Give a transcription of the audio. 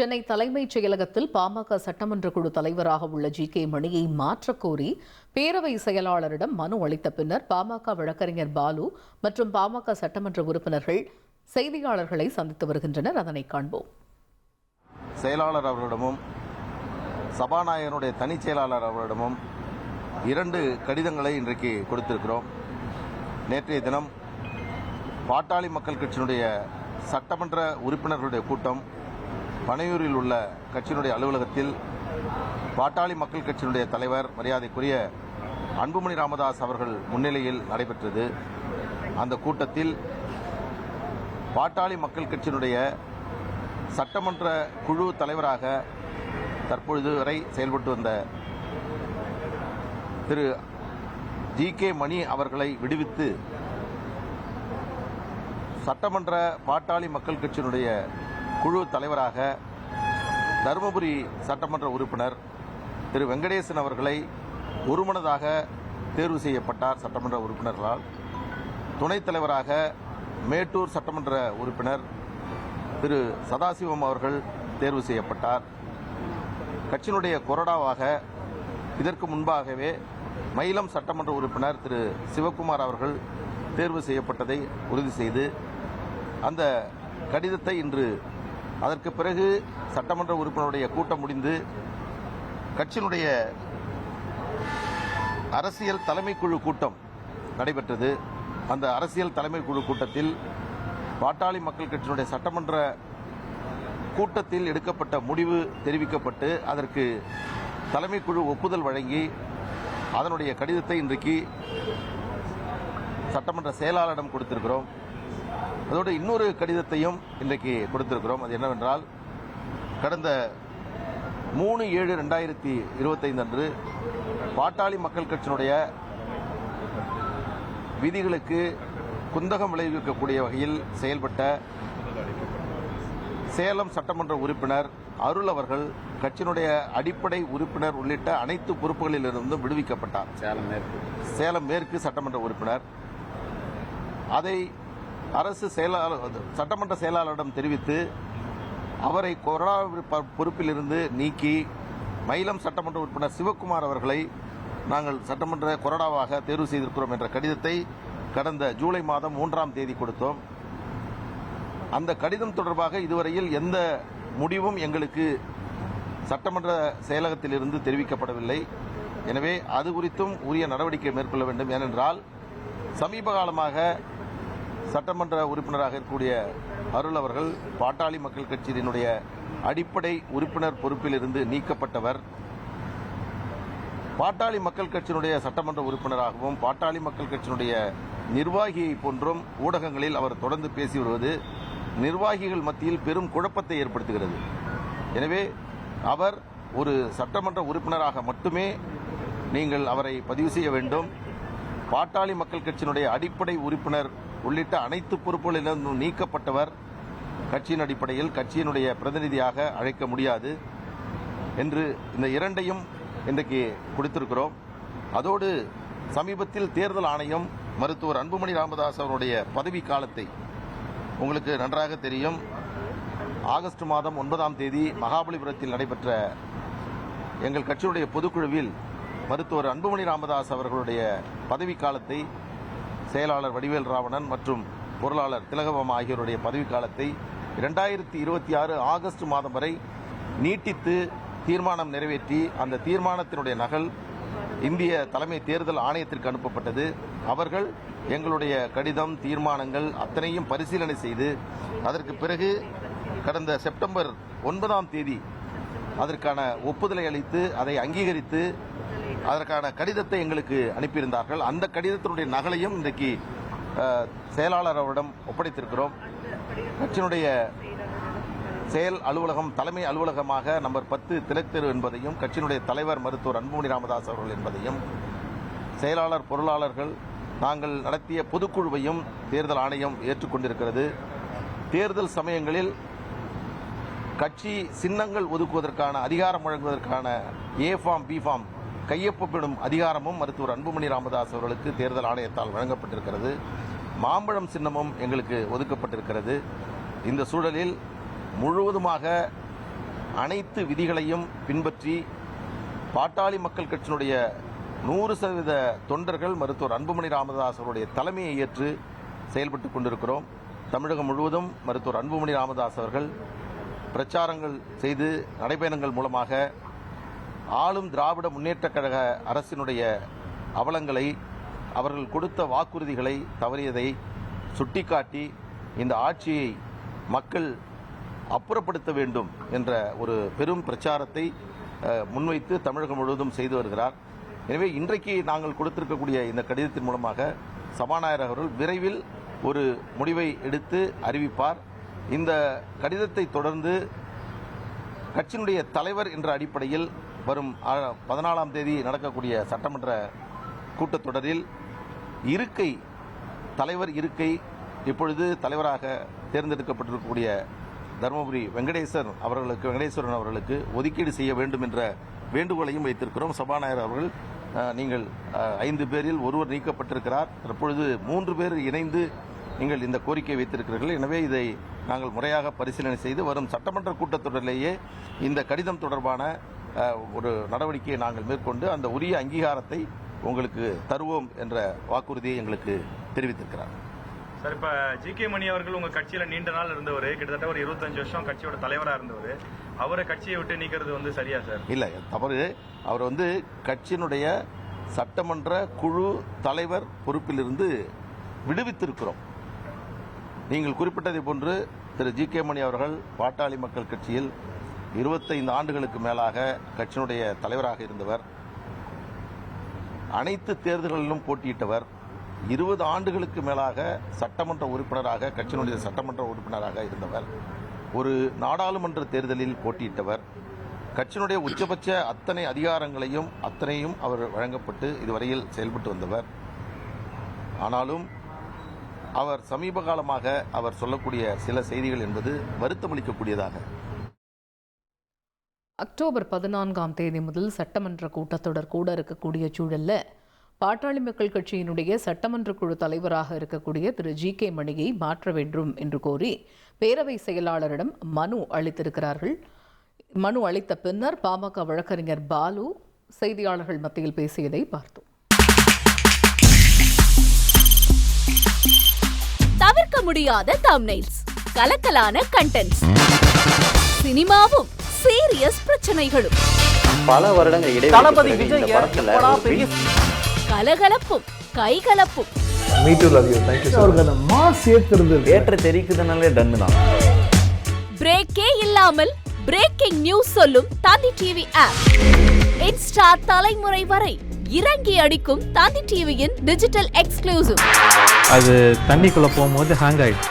சென்னை தலைமைச் செயலகத்தில் பாமக சட்டமன்ற குழு தலைவராக உள்ள ஜி. கே. மணியை மாற்றக்கோரி பேரவை செயலாளரிடம் மனு அளித்த பின்னர் பாமக வழக்கறிஞர் பாலு மற்றும் பாமக சட்டமன்ற உறுப்பினர்கள் செய்தியாளர்களை சந்தித்து வருகின்றனர். அதனை காண்போம். செயலாளர் அவர்களிடமும் சபாநாயகனுடைய தனிச் செயலாளர் அவர்களிடமும் இரண்டு கடிதங்களை இன்றைக்கு கொடுத்திருக்கிறோம். நேற்றைய தினம் பாட்டாளி மக்கள் கட்சியினுடைய சட்டமன்ற உறுப்பினர்களுடைய கூட்டம் பனையூரில் உள்ள கட்சியினுடைய அலுவலகத்தில் பாட்டாளி மக்கள் கட்சியினுடைய தலைவர் மரியாதைக்குரிய அன்புமணி ராமதாஸ் அவர்கள் முன்னிலையில் நடைபெற்றது. அந்த கூட்டத்தில் பாட்டாளி மக்கள் கட்சியினுடைய சட்டமன்ற குழு தலைவராக தற்பொழுது வரை செயல்பட்டு வந்த திரு ஜி கே மணி அவர்களை விடுவித்து சட்டமன்ற பாட்டாளி மக்கள் கட்சியினுடைய குழு தலைவராக தருமபுரி சட்டமன்ற உறுப்பினர் திரு வெங்கடேசன் அவர்களை ஒருமனதாக தேர்வு செய்யப்பட்டார் சட்டமன்ற உறுப்பினர்களால். துணைத் தலைவராக மேட்டூர் சட்டமன்ற உறுப்பினர் திரு சதாசிவம் அவர்கள் தேர்வு செய்யப்பட்டார். கட்சியினுடைய கொறடாவாக இதற்கு முன்பாகவே மயிலம் சட்டமன்ற உறுப்பினர் திரு சிவக்குமார் அவர்கள் தேர்வு செய்யப்பட்டதை உறுதி செய்து அந்த கடிதத்தை இன்று அதற்கு பிறகு சட்டமன்ற உறுப்பினருடைய கூட்டம் முடிந்து கட்சியினுடைய அரசியல் தலைமைக்குழு கூட்டம் நடைபெற்றது. அந்த அரசியல் தலைமைக்குழு கூட்டத்தில் பாட்டாளி மக்கள் கட்சியினுடைய சட்டமன்ற கூட்டத்தில் எடுக்கப்பட்ட முடிவு தெரிவிக்கப்பட்டு அதற்கு தலைமைக்குழு ஒப்புதல் வழங்கி அதனுடைய கடிதத்தை இன்றைக்கு சட்டமன்ற செயலாளரிடம் கொடுத்திருக்கிறோம். அதோடு இன்னொரு கடிதத்தையும் இன்றைக்கு கொடுத்திருக்கிறோம். அது என்னவென்றால் கடந்த மூணு ஏழு ரெண்டாயிரத்தி இருபத்தைந்து அன்று பாட்டாளி மக்கள் கட்சியினுடைய விதிகளுக்கு குந்தகம் விளைவிக்கக்கூடிய வகையில் செயல்பட்ட சேலம் சட்டமன்ற உறுப்பினர் அருள் அவர்கள் கட்சியினுடைய அடிப்படை உறுப்பினர் உள்ளிட்ட அனைத்து பொறுப்புகளிலிருந்தும் விடுவிக்கப்பட்டார். சேலம் மேற்கு. சேலம் மேற்கு சட்டமன்ற உறுப்பினர். அதை அரசு செயலாளர் சட்டமன்ற செயலாளரிடம் தெரிவித்து அவரை கொரோனா பொறுப்பிலிருந்து நீக்கி மயிலம் சட்டமன்ற உறுப்பினர் சிவக்குமார் அவர்களை நாங்கள் சட்டமன்ற கொறடாவாக தேர்வு செய்திருக்கிறோம் என்ற கடிதத்தை கடந்த ஜூலை மாதம் மூன்றாம் தேதி கொடுத்தோம். அந்த கடிதம் தொடர்பாக இதுவரையில் எந்த முடிவும் எங்களுக்கு சட்டமன்ற செயலகத்திலிருந்து தெரிவிக்கப்படவில்லை. எனவே அது குறித்தும் உரிய நடவடிக்கை மேற்கொள்ள வேண்டும். ஏனென்றால் சமீப காலமாக சட்டமன்ற உறுப்பினராக இருக்கக்கூடிய அருள் அவர்கள் பாட்டாளி மக்கள் கட்சியினுடைய அடிப்படை உறுப்பினர் பொறுப்பிலிருந்து நீக்கப்பட்டவர். பாட்டாளி மக்கள் கட்சியினுடைய சட்டமன்ற உறுப்பினராகவும் பாட்டாளி மக்கள் கட்சியினுடைய நிர்வாகியை போன்றும் ஊடகங்களில் அவர் தொடர்ந்து பேசி வருவது நிர்வாகிகள் மத்தியில் பெரும் குழப்பத்தை ஏற்படுத்துகிறது. எனவே அவர் ஒரு சட்டமன்ற உறுப்பினராக மட்டுமே நீங்கள் அவரை பதிவு செய்ய வேண்டும். பாட்டாளி மக்கள் கட்சியினுடைய அடிப்படை உறுப்பினர் உள்ளிட்ட அனைத்து பொறுப்புகளிலிருந்தும் நீக்கப்பட்டவர் கட்சியின் அடிப்படையில் கட்சியினுடைய பிரதிநிதியாக அழைக்க முடியாது என்று இந்த இரண்டையும் இன்றைக்கு கொடுத்திருக்கிறோம். அதோடு சமீபத்தில் தேர்தல் ஆணையம் மருத்துவர் அன்புமணி ராமதாஸ் அவருடைய பதவி காலத்தை உங்களுக்கு நன்றாக தெரியும். ஆகஸ்ட் மாதம் ஒன்பதாம் தேதி மகாபலிபுரத்தில் நடைபெற்ற எங்கள் கட்சியுடைய பொதுக்குழுவில் மருத்துவர் அன்புமணி ராமதாஸ் அவர்களுடைய பதவி காலத்தை செயலாளர் வடிவேல் ராவணன் மற்றும் பொருளாளர் திலகபம் ஆகியோருடைய பதவிக்காலத்தை இரண்டாயிரத்தி இருபத்தி ஆறு ஆகஸ்ட் மாதம் வரை நீட்டித்து தீர்மானம் நிறைவேற்றி அந்த தீர்மானத்தினுடைய நகல் இந்திய தலைமை தேர்தல் ஆணையத்திற்கு அனுப்பப்பட்டது. அவர்கள் எங்களுடைய கடிதம் தீர்மானங்கள் அத்தனையும் பரிசீலனை செய்து அதற்கு பிறகு கடந்த செப்டம்பர் ஒன்பதாம் தேதி அதற்கான ஒப்புதலை அளித்து அதை அங்கீகரித்து அதற்கான கடிதத்தை எங்களுக்கு அனுப்பியிருந்தார்கள். அந்த கடிதத்தினுடைய நகலையும் இன்றைக்கு செயலாளர் அவரிடம் ஒப்படைத்திருக்கிறோம். கட்சியினுடைய செயல் அலுவலகம் தலைமை அலுவலகமாக நம்பர் பத்து திலக்தெரு என்பதையும் கட்சியினுடைய தலைவர் மருத்துவர் அன்புமணி ராமதாஸ் அவர்கள் என்பதையும் செயலாளர் பொருளாளர்கள் நாங்கள் நடத்திய பொதுக்குழுவையும் தேர்தல் ஆணையம் ஏற்றுக்கொண்டிருக்கிறது. தேர்தல் சமயங்களில் கட்சி சின்னங்கள் ஒதுக்குவதற்கான அதிகாரம் வழங்குவதற்கான ஏ ஃபார்ம் பி ஃபார்ம் கையொப்பமிடும் அதிகாரமும் மருத்துவர் அன்புமணி ராமதாஸ் அவர்களுக்கு தேர்தல் ஆணையத்தால் வழங்கப்பட்டிருக்கிறது. மாம்பழம் சின்னமும் எங்களுக்கு ஒதுக்கப்பட்டிருக்கிறது. இந்த சூழலில் முழுவதுமாக அனைத்து விதிகளையும் பின்பற்றி பாட்டாளி மக்கள் கட்சியினுடைய நூறு சதவீத தொண்டர்கள் மருத்துவர் அன்புமணி ராமதாஸ் அவருடைய தலைமையை ஏற்று செயல்பட்டு கொண்டிருக்கிறோம். தமிழகம் முழுவதும் மருத்துவர் அன்புமணி ராமதாஸ் அவர்கள் பிரச்சாரங்கள் செய்து நடைபயணங்கள் மூலமாக ஆளும் திராவிட முன்னேற்றக் கழக அரசினுடைய அவலங்களை அவர்கள் கொடுத்த வாக்குறுதிகளை தவறியதை சுட்டிக்காட்டி இந்த ஆட்சியை மக்கள் அப்புறப்படுத்த வேண்டும் என்ற ஒரு பெரும் பிரச்சாரத்தை முன்வைத்து தமிழகம் முழுவதும் செய்து வருகிறார். எனவே இன்றைக்கு நாங்கள் கொடுத்திருக்கக்கூடிய இந்த கடிதத்தின் மூலமாக சபாநாயகர் அவர்கள் விரைவில் ஒரு முடிவை எடுத்து அறிவிப்பார். இந்த கடிதத்தை தொடர்ந்து கட்சியினுடைய தலைவர் என்ற அடிப்படையில் வரும் பதினாலாம் தேதி நடக்கக்கூடிய சட்டமன்ற கூட்டத்தொடரில் இருக்கை தலைவர் இருக்கை இப்பொழுது தலைவராக தேர்ந்தெடுக்கப்பட்டிருக்கக்கூடிய தருமபுரி வெங்கடேசர் அவர்களுக்கு வெங்கடேஸ்வரன் அவர்களுக்கு ஒதுக்கீடு செய்ய வேண்டும் என்ற வேண்டுகோளையும் வைத்திருக்கிறோம். சபாநாயகர் அவர்கள் நீங்கள் ஐந்து பேரில் ஒருவர் நீக்கப்பட்டிருக்கிறார். தற்பொழுது மூன்று பேர் இணைந்து நீங்கள் இந்த கோரிக்கை வைத்திருக்கிறீர்கள். எனவே இதை நாங்கள் முறையாக பரிசீலனை செய்து வரும் சட்டமன்ற கூட்டத்தொடரிலேயே இந்த கடிதம் தொடர்பான ஒரு நடவடிக்கையை நாங்கள் மேற்கொண்டு அந்த உரிய அங்கீகாரத்தை உங்களுக்கு தருவோம் என்ற வாக்குறுதியை எங்களுக்கு தெரிவித்திருக்கிறார். சார் இப்ப ஜி கே மணி அவர்கள் உங்க கட்சியில நீண்ட நாள் இருந்தவர் கிட்டத்தட்ட ஒரு இருபத்தஞ்சு வருஷம் கட்சியோட தலைவரா இருந்தவர். அவரை கட்சியை விட்டு நீக்கிறது வந்து சரியா சார்? இல்லை தவறு. அவர் வந்து கட்சியினுடைய சட்டமன்ற குழு தலைவர் பொறுப்பிலிருந்து விடுவித்திருக்கிறோம். நீங்கள் குறிப்பிட்டதை போன்று திரு ஜி கே மணி அவர்கள் பாட்டாளி மக்கள் கட்சியில் இருபத்தைந்து ஆண்டுகளுக்கு மேலாக கட்சியினுடைய தலைவராக இருந்தவர் அனைத்து தேர்தல்களிலும் போட்டியிட்டவர் இருபது ஆண்டுகளுக்கு மேலாக சட்டமன்ற உறுப்பினராக கட்சியினுடைய சட்டமன்ற உறுப்பினராக இருந்தவர் ஒரு நாடாளுமன்ற தேர்தலில் போட்டியிட்டவர். கட்சியினுடைய உச்சபட்ச அத்தனை அதிகாரங்களையும் அத்தனையும் அவர் வழங்கப்பட்டு இதுவரையில் செயல்பட்டு வந்தவர். ஆனாலும் அவர் சமீப காலமாக அவர் சொல்லக்கூடிய சில செய்திகள் என்பது வருத்தமளிக்கக்கூடியதாக அக்டோபர் பதினான்காம் தேதி முதல் சட்டமன்ற கூட்டத்தொடர் கூட இருக்கக்கூடிய சூழல்ல பாட்டாளி மக்கள் கட்சியினுடைய சட்டமன்ற குழு தலைவராக இருக்கக்கூடிய திரு ஜி கே மணியை மாற்ற வேண்டும் என்று கோரி பேரவை செயலாளரிடம் மனு அளித்திருக்கிறார்கள். மனு அளித்த பின்னர் பாமக வழக்கறிஞர் பாலு செய்தியாளர்கள் மத்தியில் பேசியதை பார்த்தோம். தவிர்க்க முடியாத தம்னைல்ஸ் கலக்கலான கண்டென்ட்ஸ் சினிமாவும் சீரியஸ் பிரச்சனைகளும். பல வருடங்கள் இடைவெளி கலகலப்பும் கைகலப்பும். பிரேக்கே இல்லாமல் பிரேக்கிங் நியூஸ் சொல்லும் தந்தி டிவி ஆப் இன்ஸ்டா தலைமுறை வரை இறங்கி அடிக்கும் தந்தி டிவியின் டிஜிட்டல் எக்ஸ்க்ளூசிவ் அது தண்ணிக்குள்ள போகும்போது ஹேங் ஆயிடுச்சு